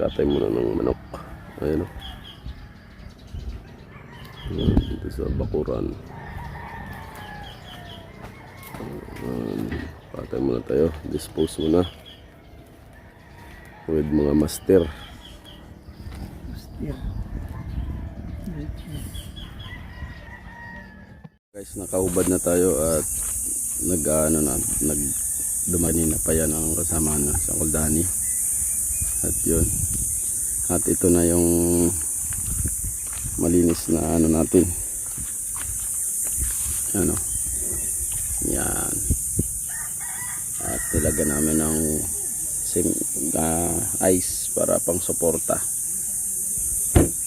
Katay muna ng manok. Ayan o. Ayan, dito sa bakuran. Ayan, katay muna tayo. Dispose muna. With mga master. Yeah. Guys, nakaubad na tayo at nag ano na nag dumani na pa yan ang kasama na sa Kuldani. At yun. At ito na yung malinis na ano natin. Ano? Yan. At nilagyan namin ng sim, ah, ice para pang suporta.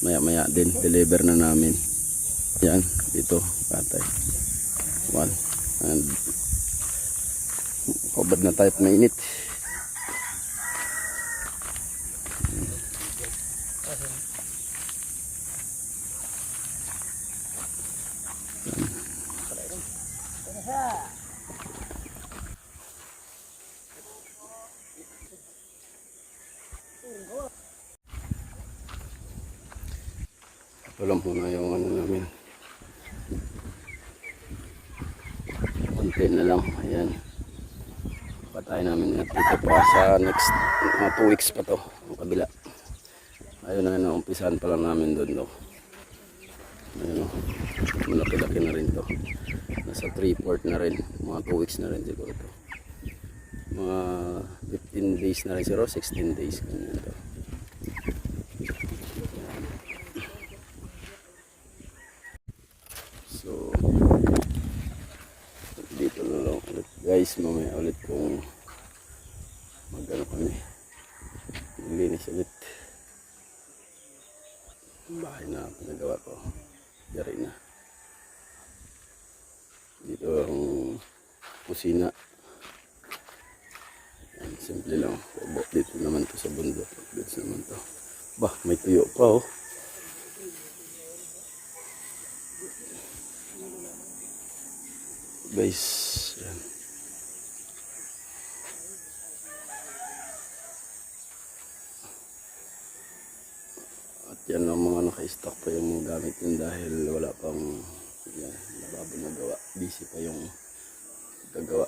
Maya maya din deliver na namin. Yan, dito, katay. One. And, kubad na tayo at mainit. Walang muna yung ano namin. Konti na lang. Ayan. Patay namin at ito pa sa next mga 2 weeks pa to. Ang kabila. Ayun na ano, umpisahan pa lang namin doon. No. Ayun o. Malaki-laki na rin to. Nasa 3-4 na rin. Mga 2 weeks na rin siguro to. Mga 15 days na rin siguro. 16 days. Ganyan to. So, dito na lang ulit guys. Mamaya ulit kung magano kami. Maglinis ulit. Bahay na pinagawa ko. Dari na. Dito ang kusina. Yan, simple lang. Kubo. Dito naman to sa bundok. Dito naman to. Bah, may tuyo pa oh. guys yan. Yan ang mga naka-stock pa yung mga gamit yun dahil wala pang yan, nababo na gawa. Busy pa yung gagawa